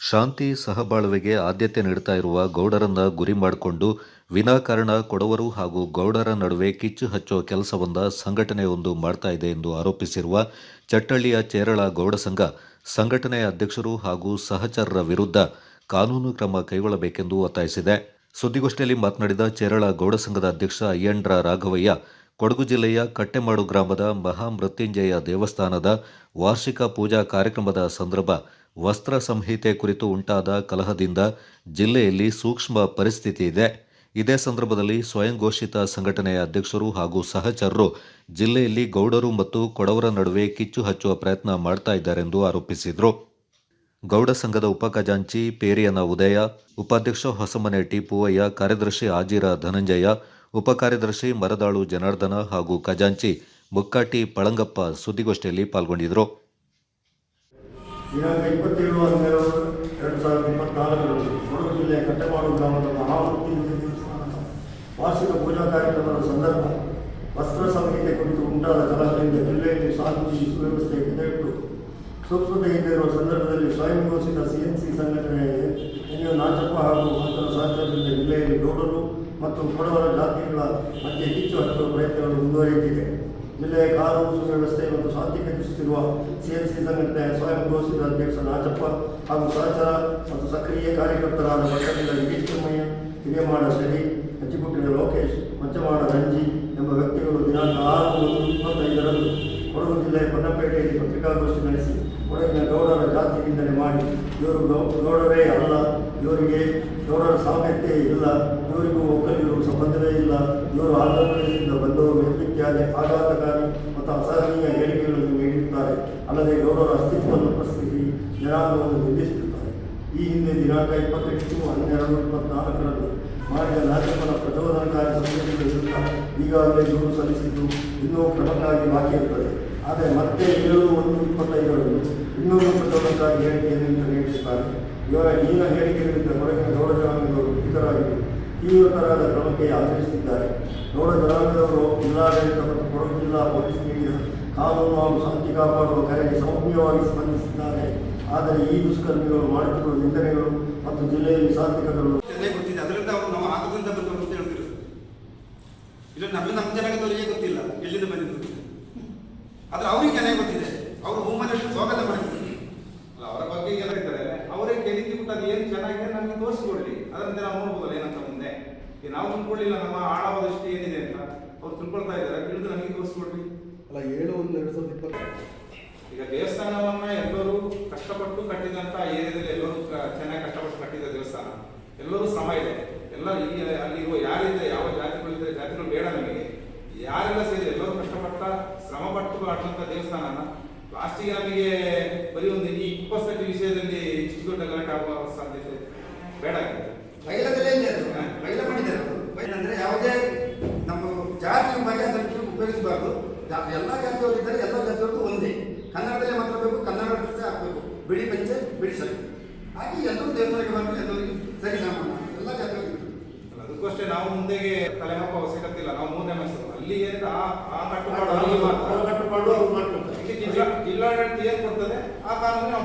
ಶಾಂತಿ ಸಹಬಾಳ್ವೆಗೆ ಆದ್ಯತೆ ನೀಡ್ತಾ ಇರುವ ಗೌಡರನ್ನ ಗುರಿ ಮಾಡಿಕೊಂಡು ವಿನಾಕಾರಣ ಕೊಡವರು ಹಾಗೂ ಗೌಡರ ನಡುವೆ ಕಿಚ್ಚು ಹಚ್ಚೋ ಕೆಲಸವೊಂದ ಸಂಘಟನೆಯೊಂದು ಮಾಡ್ತಾ ಇದೆ ಎಂದು ಆರೋಪಿಸಿರುವ ಚಟ್ಟಳ್ಳಿಯ ಚೇರಳ ಗೌಡ ಸಂಘ ಸಂಘಟನೆಯ ಅಧ್ಯಕ್ಷರು ಹಾಗೂ ಸಹಚರರ ವಿರುದ್ಧ ಕಾನೂನು ಕ್ರಮ ಕೈಗೊಳ್ಳಬೇಕೆಂದು ಒತ್ತಾಯಿಸಿದೆ. ಸುದ್ದಿಗೋಷ್ಠಿಯಲ್ಲಿ ಮಾತನಾಡಿದ ಚೇರಳ ಗೌಡ ಸಂಘದ ಅಧ್ಯಕ್ಷ ಅಯ್ಯಂಡ್ರ ರಾಘವಯ್ಯ, ಕೊಡಗು ಜಿಲ್ಲೆಯ ಕಟ್ಟೆಮಾಡು ಗ್ರಾಮದ ಮಹಾಮೃತ್ಯುಂಜಯ ದೇವಸ್ಥಾನದ ವಾರ್ಷಿಕ ಪೂಜಾ ಕಾರ್ಯಕ್ರಮದ ಸಂದರ್ಭ ವಸ್ತ್ರ ಸಂಹಿತೆ ಕುರಿತು ಉಂಟಾದ ಕಲಹದಿಂದ ಜಿಲ್ಲೆಯಲ್ಲಿ ಸೂಕ್ಷ್ಮ ಪರಿಸ್ಥಿತಿ ಇದೆ. ಇದೇ ಸಂದರ್ಭದಲ್ಲಿ ಸ್ವಯಂ ಘೋಷಿತ ಸಂಘಟನೆಯ ಅಧ್ಯಕ್ಷರು ಹಾಗೂ ಸಹಚರರು ಜಿಲ್ಲೆಯಲ್ಲಿ ಗೌಡರು ಮತ್ತು ಕೊಡವರ ನಡುವೆ ಕಿಚ್ಚು ಹಚ್ಚುವ ಪ್ರಯತ್ನ ಮಾಡ್ತಾ ಇದ್ದಾರೆಂದು ಆರೋಪಿಸಿದರು. ಗೌಡ ಸಂಘದ ಉಪ ಖಜಾಂಚಿ ಪೇರಿಯನ ಉದಯ, ಉಪಾಧ್ಯಕ್ಷ ಹೊಸಮನೆ ಟಿಪುವಯ್ಯ ಕಾರ್ಯದರ್ಶಿ ಆಜಿರ ಧನಂಜಯ, ಉಪ ಕಾರ್ಯದರ್ಶಿ ಮರದಾಳು ಜನಾರ್ದನ ಹಾಗೂ ಖಜಾಂಚಿ ಮುಕ್ಕಾಟಿ ಪಳಂಗಪ್ಪ ಸುದ್ದಿಗೋಷ್ಠಿಯಲ್ಲಿ ಪಾಲ್ಗೊಂಡಿದ್ದರು ದಿನಾಂಕ ಇಪ್ಪತ್ತೇಳು ಹನ್ನೆರಡು ಎರಡು ಸಾವಿರದ ಇಪ್ಪತ್ನಾಲ್ಕರಲ್ಲಿ ಕೊಡಗು ಜಿಲ್ಲೆಯ ಕಟ್ಟೆಮಾಡು ಗ್ರಾಮದ ದೇವಸ್ಥಾನದ ವಾರ್ಷಿಕ ಪೂಜಾ ಕಾರ್ಯಕ್ರಮದ ಸಂದರ್ಭ. ವಸ್ತ್ರ ಸಂಹಿತೆ ಕುರಿತು ಉಂಟಾದ ಕಲಹದಿಂದ ಜಿಲ್ಲೆಯಲ್ಲಿ ಶಾಂತಿ ಸುವ್ಯವಸ್ಥೆ ಎದೆಟ್ಟು ಸೂಕ್ಷ್ಮತೆಯಿಂದ ಸಂದರ್ಭದಲ್ಲಿ ಸ್ವಯಂ ಘೋಷಿತ ಸಿ ಸಂಘಟನೆ ಎನ್ ನಾಚಪ್ಪ ಹಾಗೂ ಆತನ ಸಹಚರರಿಂದ ಜಿಲ್ಲೆಯಲ್ಲಿ ಗೌಡರು ಮತ್ತು ಕೊಡವರ ಜಾತಿಗಳ ಮಧ್ಯೆ ಹೆಚ್ಚು ಹಚ್ಚುವ ಪ್ರಯತ್ನಗಳು ಮುಂದುವರಿಯುತ್ತಿದೆ. ಜಿಲ್ಲೆಯ ಕಾನೂನು ಸುವ್ಯವಸ್ಥೆ ಮತ್ತು ಶಾಂತಿ ಕಲ್ಪಿಸುತ್ತಿರುವ ಸಿಎನ್ಸಿ ಸಂಘಟನೆಯ ಸ್ವಯಂ ಘೋಷಿತ ಅಧ್ಯಕ್ಷ ನಾಚಪ್ಪ ಹಾಗೂ ಸಹಚರ ಮತ್ತು ಸಕ್ರಿಯ ಕಾರ್ಯಕರ್ತರಾದ ಪಟ್ಟಣದ ವೀರಮಯ್ಯ ಹಿರಿಯಮಾಡ ಶರಿ ಅಚ್ಚಿಪುಟ್ಟಿನ ಲೋಕೇಶ್ ಮಚ್ಚಮಾಡ ರಂಜಿ ಎಂಬ ವ್ಯಕ್ತಿಗಳು ದಿನಾಂಕ ಆರು ಒಂದು ಇಪ್ಪತ್ತೈದರಂದು ಕೊಡಗು ಜಿಲ್ಲೆಯ ಪೊನ್ನಪೇಟೆಯಲ್ಲಿ ಪತ್ರಿಕಾಗೋಷ್ಠಿ ನಡೆಸಿ, ಕೊಡಗಿನ ಗೌಡರ ಜಾತಿ ನಿಂದನೆ ಮಾಡಿ, ಇವರು ಗೌಡರೇ ಅಲ್ಲ. ಇವರಿಗೆ ಗೌಡರ ಸಾಮ್ಯತೆ ಇಲ್ಲ. ಇವರಿಗೂ ಒಕ್ಕಲಿಗರು ಸಂಬಂಧವೇ ಇಲ್ಲ. ಇವರು ಆಂಧ್ರ ಪ್ರದೇಶದಿಂದ ಬಂದವರು ಇತ್ಯಾದಿ ಆಘಾತಕಾರಿ ಮತ್ತು ಅಸಹನೀಯ ಹೇಳಿಕೆಗಳನ್ನು ನೀಡಿರುತ್ತಾರೆ. ಅಲ್ಲದೆ ಗೌಡರ ಅಸ್ತಿತ್ವವನ್ನು ಪ್ರಶ್ನಿಸಿ ಜನಾಂಗವನ್ನು ನಿಂದಿಸುತ್ತಾರೆ. ಈ ಹಿಂದೆ ದಿನಾಂಕ ಇಪ್ಪತ್ತೆಂಟು, ಹನ್ನೆರಡು, ಇಪ್ಪತ್ನಾಲ್ಕರಂದು ಮಾಡಿದ ನಾಟಕದ ಪ್ರಚೋದನಕಾರಿ ಸಂದೇಶಗಳ ವಿರುದ್ಧ ಈಗಾಗಲೇ ದೂರು ಸಲ್ಲಿಸಿದ್ದು ಇನ್ನೂ ಕ್ರಮಕ್ಕಾಗಿ ಬಾಕಿ ಇರುತ್ತದೆ. ಆದರೆ ಮತ್ತೆ ಏಳು ಒಂದು ಇಪ್ಪತ್ತೈದರಂದು ಇನ್ನೂರು ಪ್ರಚೋದನಕಾರಿ ಹೇಳಿಕೆಯನ್ನು ನೀಡಿರುತ್ತಾರೆ ಇವರ ಈಗ ಹೇಳಿಕೆಗಳಿಂದ ಕೊಡಗಿನ ಗೌಡ ಜನಾಂಗದವರು ಕುಪಿತರಾಗಿದ್ದು ತೀವ್ರತರವಾದ ಕ್ರಮಕ್ಕೆ ಆಗ್ರಹಿಸಿದ್ದಾರೆ ಗೌಡ ಜನಾಂಗದವರು ಜಿಲ್ಲಾಡಳಿತ ಮತ್ತು ಕೊಡಗು ಜಿಲ್ಲಾ ಪೊಲೀಸ್ ನೀಡಿದ ಕಾನೂನು ಹಾಗೂ ಶಾಂತಿ ಕಾಪಾಡುವ ಕರೆಗೆ ಸೌಮ್ಯವಾಗಿ ಸ್ಪಂದಿಸಿದ್ದಾರೆ ಆದರೆ ಈ ದುಷ್ಕರ್ಮಿಗಳು ಮಾಡುತ್ತಿರುವ ನಿಂದನೆಗಳು ಮತ್ತು ಜಿಲ್ಲೆಯಲ್ಲಿ ಶಾಂತಿ ಕಟ್ಟಲು ಗೊತ್ತಿದೆ. ಅದರಿಂದ ಅವರು ನಾವು ಆಗದಿಂದ ಬಂದವರು ಅಂತ ಹೇಳ್ತಿರೋದು. ಇದು ನಮ್ಮ ನಮ್ಮ ಜನಾಂಗದವರಿಗೆ ಗೊತ್ತಿಲ್ಲ. ಎಲ್ಲಿಂದ ಬಂದಿದ್ದು? ಆದ್ರೆ ಅವ್ರಿಗೆ ಚೆನ್ನಾಗಿ ಗೊತ್ತಿದೆ. ಅವರು ಹೋಮಲ್ಲಿ ಸ್ವಾಗತ ಮಾಡಿದ್ರು. ಅಲ್ಲ ಅವರ ಬಗ್ಗೆ ಎಲ್ಲ ಇದ್ದಾರೆ. ಅವರೇ ಕೇಳಿದ್ದು ಬಿಟ್ಟು ಅದು ಏನು ಚೆನ್ನಾಗಿದೆ ನಮಗೆ ತೋರಿಸ್ಕೊಳ್ಳಿ ಅದರಂತೆ ನಾವು ನೋಡ್ಬೋದಲ್ಲ ಏನಂತ ಮುಂದೆ. ಈಗ ನಾವು ತಿಳ್ಕೊಳ್ಳಿಲ್ಲ ನಮ್ಮ ಆಳವಾದಷ್ಟು ದೃಷ್ಟಿ ಏನಿದೆ ಅಂತ. ಅವ್ರು ತಿಳ್ಕೊಳ್ತಾ ಇದ್ದಾರೆ. ತಿಳಿದು ನಮಗೆ ತೋರಿಸ್ಕೊಡ್ಲಿ. ಅಲ್ಲ ಏಳು ಒಂದು ಎರಡು ಸಾವಿರದ ಇಪ್ಪತ್ತು. ಈಗ ದೇವಸ್ಥಾನವನ್ನ ಎಲ್ಲರೂ ಕಷ್ಟಪಟ್ಟು ಕಟ್ಟಿದಂತ ಏರಿಯಾದಲ್ಲಿ ಎಲ್ಲರೂ ಚೆನ್ನಾಗಿ ಕಷ್ಟಪಟ್ಟು ಕಟ್ಟಿದ ದೇವಸ್ಥಾನ. ಎಲ್ಲರೂ ಸಮ ಇದೆ. ಎಲ್ಲ ಇಲ್ಲಿ ಅಲ್ಲಿರುವ ಯಾರಿದೆ ಯಾವ ಜಾತಿಗಳಿದೆ ಜಾತಿಗಳು ಬೇಡ ನಮಗೆ. ಯಾರೆಲ್ಲ ಸೇರಿ ಎಲ್ಲರೂ ಕಷ್ಟಪಟ್ಟ ಶ್ರಮ ಪಟ್ಟು ಮಾಡುವಂತ ದೇವಸ್ಥಾನನ ಲಾಸ್ಟಿಗೆ ನಮಗೆ ಬರೀ ಒಂದು ಈ ಇಪ್ಪತ್ತು ವಿಷಯದಲ್ಲಿ ಇಷ್ಟು ದೊಡ್ಡ ಗಲಾಟೆ ಆಗುವ ಸಾಧ್ಯತೆ ಬೇಡ ಬಯಲ ಮಾಡಿದ್ದಾರೆ ಅಂದ್ರೆ ಯಾವುದೇ ನಮ್ಮ ಜಾತಿ ಬಗ್ಗೆ ಅದನ್ನು ಉಪಯೋಗಿಸಬಾರ್ದು. ಎಲ್ಲ ಜಾತಿಯವರು ಇದ್ದಾರೆ ಎಲ್ಲ ಜಾತಿಯವ್ರದ್ದು ಒಂದೇ. ಕನ್ನಡದಲ್ಲೇ ಮಾತಾಡಬೇಕು ಕನ್ನಡ ಹಾಕಬೇಕು ಬಿಳಿ ಪಂಚೆ ಬಿಳಿ ಸರಿ ಹಾಗೆ ಎಲ್ಲರೂ ದೇವಸ್ಥಾನಕ್ಕೆ ಬಂದು ಎಲ್ಲರಿಗೂ ಸರಿ ಸಮಾನ ಎಲ್ಲ ಜಾತಿಯವರು ಅದಕ್ಕೂ ಅಷ್ಟೇ ನಾವು ಮುಂದೆಗೆ ತಲೆ ಹಾಕುವ ಅವಶ್ಯಕತೆ ಇಲ್ಲ. ನಾವು ಮೂರನೇ ಮನಸ್ಸು ಅಲ್ಲಿ ಏನಿದೆ ಆ ಆ ಕಟ್ಟುಪಾಡು ಅವ್ರು ಜಿಲ್ಲಾಡಳಿತ ಏನ್ ಕೊಡ್ತದೆ? ಆ ಕಾನೂನು ನಾವು